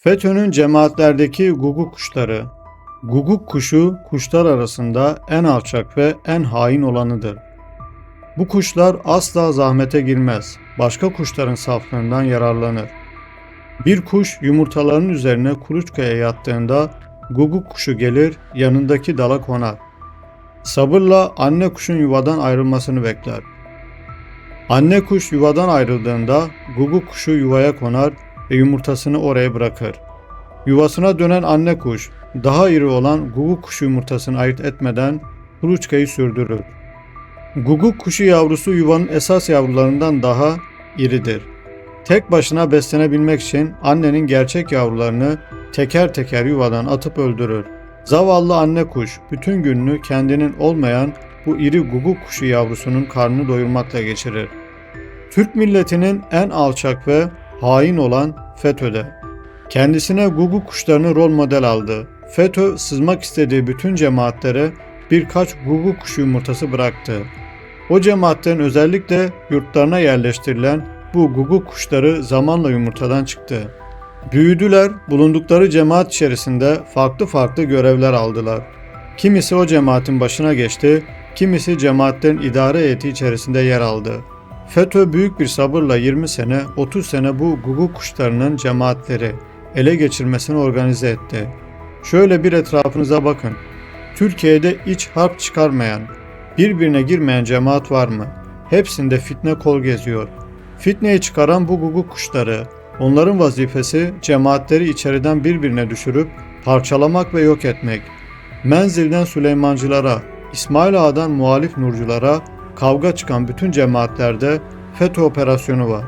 FETÖ'nün cemaatlerdeki guguk kuşları. Guguk kuşu kuşlar arasında en alçak ve en hain olanıdır. Bu kuşlar asla zahmete girmez. Başka kuşların saflığından yararlanır. Bir kuş yumurtalarının üzerine kuluçkaya yattığında guguk kuşu gelir yanındaki dala konar. Sabırla anne kuşun yuvadan ayrılmasını bekler. Anne kuş yuvadan ayrıldığında guguk kuşu yuvaya konar ve yumurtasını oraya bırakır. Yuvasına dönen anne kuş daha iri olan guguk kuşu yumurtasını ayırt etmeden kuluçkayı sürdürür. Guguk kuşu yavrusu yuvanın esas yavrularından daha iridir. Tek başına beslenebilmek için annenin gerçek yavrularını teker teker yuvadan atıp öldürür. Zavallı anne kuş bütün gününü kendinin olmayan bu iri guguk kuşu yavrusunun karnını doyurmakla geçirir. Türk milletinin en alçak ve hain olan FETÖ'de. Kendisine guguk kuşlarını rol model aldı. FETÖ sızmak istediği bütün cemaatlere birkaç guguk kuşu yumurtası bıraktı. O cemaatlerin özellikle yurtlarına yerleştirilen bu guguk kuşları zamanla yumurtadan çıktı. Büyüdüler, bulundukları cemaat içerisinde farklı farklı görevler aldılar. Kimisi o cemaatin başına geçti, kimisi cemaatlerin idare heyeti içerisinde yer aldı. FETÖ büyük bir sabırla 20 sene, 30 sene bu guguk kuşlarının cemaatleri ele geçirmesini organize etti. Şöyle bir etrafınıza bakın. Türkiye'de iç harp çıkarmayan, birbirine girmeyen cemaat var mı? Hepsinde fitne kol geziyor. Fitneyi çıkaran bu guguk kuşları, onların vazifesi cemaatleri içeriden birbirine düşürüp parçalamak ve yok etmek. Menzilden Süleymancılara, İsmail Ağa'dan muhalif nurculara kavga çıkan bütün cemaatlerde FETÖ operasyonu var.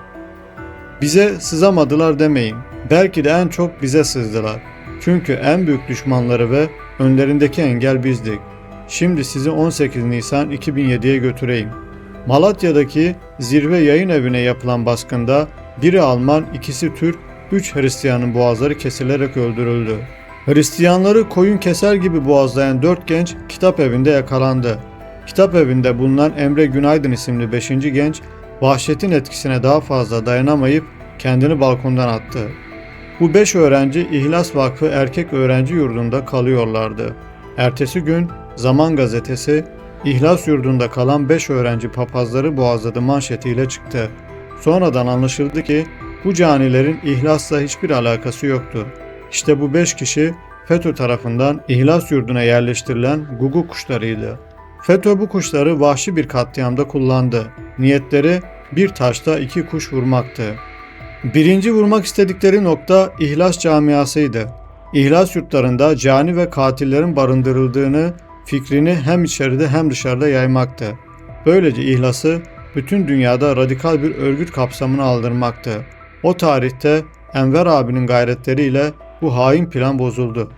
Bize sızamadılar demeyin. Belki de en çok bize sızdılar. Çünkü en büyük düşmanları ve önlerindeki engel bizdik. Şimdi sizi 18 Nisan 2007'ye götüreyim. Malatya'daki zirve yayın evine yapılan baskında biri Alman, ikisi Türk, üç Hristiyanın boğazları kesilerek öldürüldü. Hristiyanları koyun keser gibi boğazlayan dört genç kitap evinde yakalandı. Kitap evinde bulunan Emre Günaydın isimli 5. genç vahşetin etkisine daha fazla dayanamayıp kendini balkondan attı. Bu 5 öğrenci İhlas Vakfı Erkek Öğrenci Yurdu'nda kalıyorlardı. Ertesi gün Zaman Gazetesi İhlas Yurdu'nda kalan 5 öğrenci papazları boğazladı manşetiyle çıktı. Sonradan anlaşıldı ki bu canilerin İhlas'la hiçbir alakası yoktu. İşte bu 5 kişi FETÖ tarafından İhlas Yurdu'na yerleştirilen gugu kuşlarıydı. FETÖ bu kuşları vahşi bir katliamda kullandı. Niyetleri bir taşta iki kuş vurmaktı. Birinci vurmak istedikleri nokta İhlas camiasıydı. İhlas yurtlarında cani ve katillerin barındırıldığını fikrini hem içeride hem dışarıda yaymaktı. Böylece İhlas'ı bütün dünyada radikal bir örgüt kapsamına aldırmaktı. O tarihte Enver abinin gayretleriyle bu hain plan bozuldu.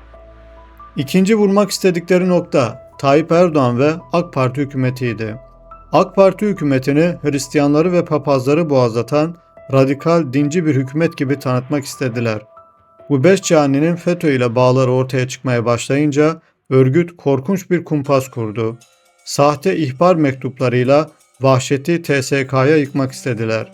İkinci vurmak istedikleri nokta Tayyip Erdoğan ve AK Parti hükümetiydi. AK Parti hükümetini Hristiyanları ve papazları boğazlatan radikal dinci bir hükümet gibi tanıtmak istediler. Bu beş caninin FETÖ ile bağları ortaya çıkmaya başlayınca örgüt korkunç bir kumpas kurdu. Sahte ihbar mektuplarıyla vahşeti TSK'ya yıkmak istediler.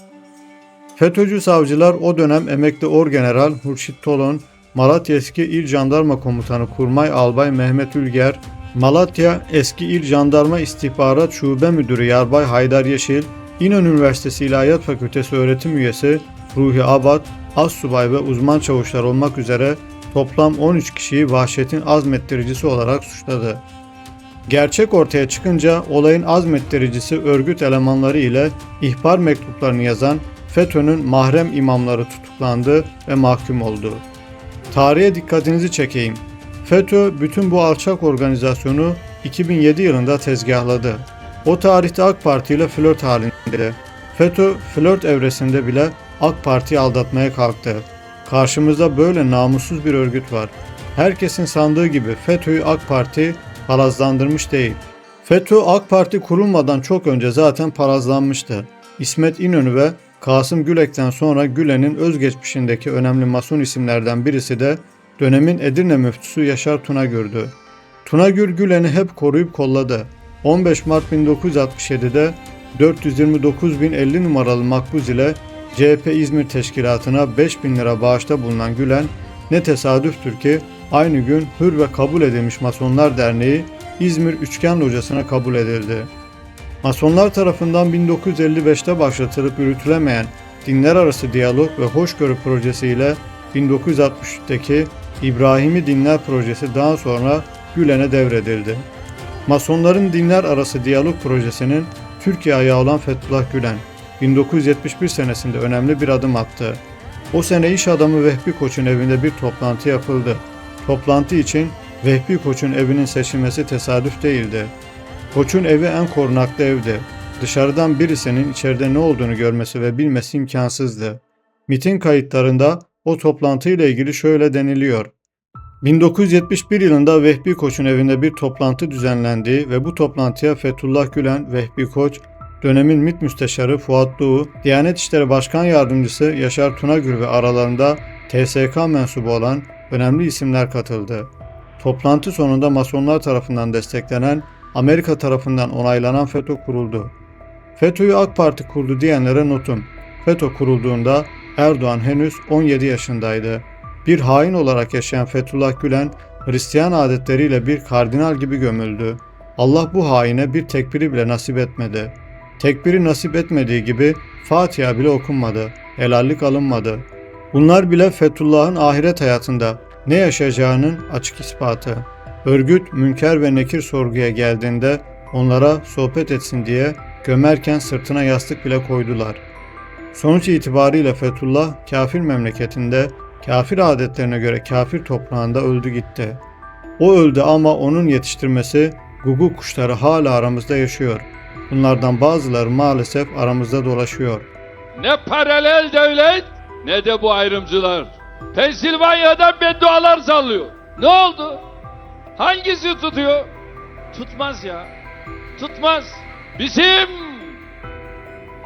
FETÖ'cü savcılar o dönem emekli Orgeneral Hurşit Tolon, Malatya eski İl Jandarma Komutanı Kurmay Albay Mehmet Ülger, Malatya eski İl Jandarma İstihbarat Şube Müdürü Yarbay Haydar Yeşil, İnönü Üniversitesi İlahiyat Fakültesi öğretim üyesi Ruhi Abad, assubay ve uzman çavuşlar olmak üzere toplam 13 kişiyi vahşetin azmettiricisi olarak suçladı. Gerçek ortaya çıkınca olayın azmettiricisi örgüt elemanları ile ihbar mektuplarını yazan FETÖ'nün mahrem imamları tutuklandı ve mahkum oldu. Tarihe dikkatinizi çekeyim. FETÖ bütün bu alçak organizasyonu 2007 yılında tezgahladı. O tarihte AK Parti ile flört halindeydi. FETÖ flört evresinde bile AK Parti'yi aldatmaya kalktı. Karşımızda böyle namussuz bir örgüt var. Herkesin sandığı gibi FETÖ'yü AK Parti parazlandırmış değil. FETÖ AK Parti kurulmadan çok önce zaten parazlanmıştı. İsmet İnönü ve Kasım Gülek'ten sonra Gülen'in özgeçmişindeki önemli mason isimlerden birisi de dönemin Edirne müftüsü Yaşar Tunagür'dü. Tunagür Gülen'i hep koruyup kolladı. 15 Mart 1967'de 429.050 numaralı makbuz ile CHP İzmir Teşkilatı'na 5000 lira bağışta bulunan Gülen, Ne tesadüftür ki aynı gün hür ve kabul edilmiş Masonlar Derneği İzmir Üçgen Locası'na kabul edildi. Masonlar tarafından 1955'te başlatılıp yürütülemeyen dinler arası diyalog ve hoşgörü projesiyle 1963'teki İbrahimi Dinler Projesi daha sonra Gülen'e devredildi. Masonların dinler arası diyalog projesinin Türkiye ayağı olan Fethullah Gülen 1971 senesinde önemli bir adım attı. O sene iş adamı Vehbi Koç'un evinde bir toplantı yapıldı. Toplantı için Vehbi Koç'un evinin seçilmesi tesadüf değildi. Koç'un evi en korunaklı evdi. Dışarıdan birisinin içeride ne olduğunu görmesi ve bilmesi imkansızdı. MIT'in kayıtlarında o toplantıyla ilgili şöyle deniliyor. 1971 yılında Vehbi Koç'un evinde bir toplantı düzenlendiği ve bu toplantıya Fethullah Gülen, Vehbi Koç, dönemin MİT Müsteşarı Fuat Doğu, Diyanet İşleri Başkan Yardımcısı Yaşar Tunagül ve aralarında TSK mensubu olan önemli isimler katıldı. Toplantı sonunda Masonlar tarafından desteklenen, Amerika tarafından onaylanan FETÖ kuruldu. FETÖ'yü AK Parti kurdu diyenlere notum. FETÖ kurulduğunda Erdoğan henüz 17 yaşındaydı. Bir hain olarak yaşayan Fethullah Gülen, Hristiyan adetleriyle bir kardinal gibi gömüldü. Allah bu haine bir tekbiri bile nasip etmedi. Tekbiri nasip etmediği gibi Fatiha bile okunmadı, helallik alınmadı. Bunlar bile Fethullah'ın ahiret hayatında ne yaşayacağının açık ispatı. Örgüt Münker ve Nekir sorguya geldiğinde onlara sohbet etsin diye gömerken sırtına yastık bile koydular. Sonuç itibariyle Fethullah kafir memleketinde kafir adetlerine göre kafir toprağında öldü gitti. O öldü ama onun yetiştirmesi gugu kuşları hala aramızda yaşıyor. Bunlardan bazıları maalesef aramızda dolaşıyor. Ne paralel devlet ne de bu ayrımcılar. Pensilvanya'dan beddualar sallıyor. Ne oldu? Hangisi tutuyor? Tutmaz ya. Tutmaz. Bizim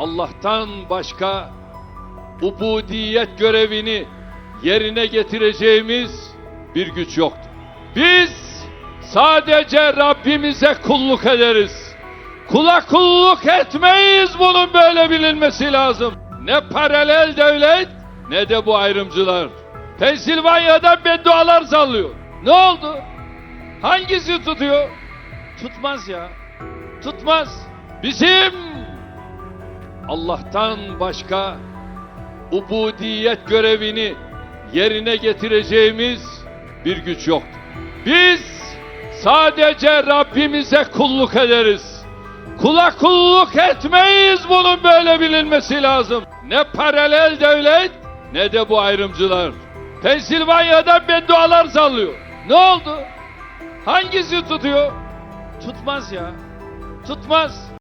Allah'tan başka ubudiyet görevini yerine getireceğimiz bir güç yoktur. Biz sadece Rabbimize kulluk ederiz. Kula kulluk etmeyiz bunun böyle bilinmesi lazım. Ne paralel devlet ne de bu ayrımcılar. Pensilvanya'dan beddualar sallıyor. Ne oldu? Hangisi tutuyor? Tutmaz ya. Tutmaz. Bizim Allah'tan başka ubudiyet görevini yerine getireceğimiz bir güç yoktur. Biz sadece Rabbimize kulluk ederiz. Kula kulluk etmeyiz bunun böyle bilinmesi lazım. Ne paralel devlet ne de bu ayrımcılar. Pensilvanya'dan beddualar sallıyor. Ne oldu? Hangisi tutuyor? Tutmaz ya. Tutmaz.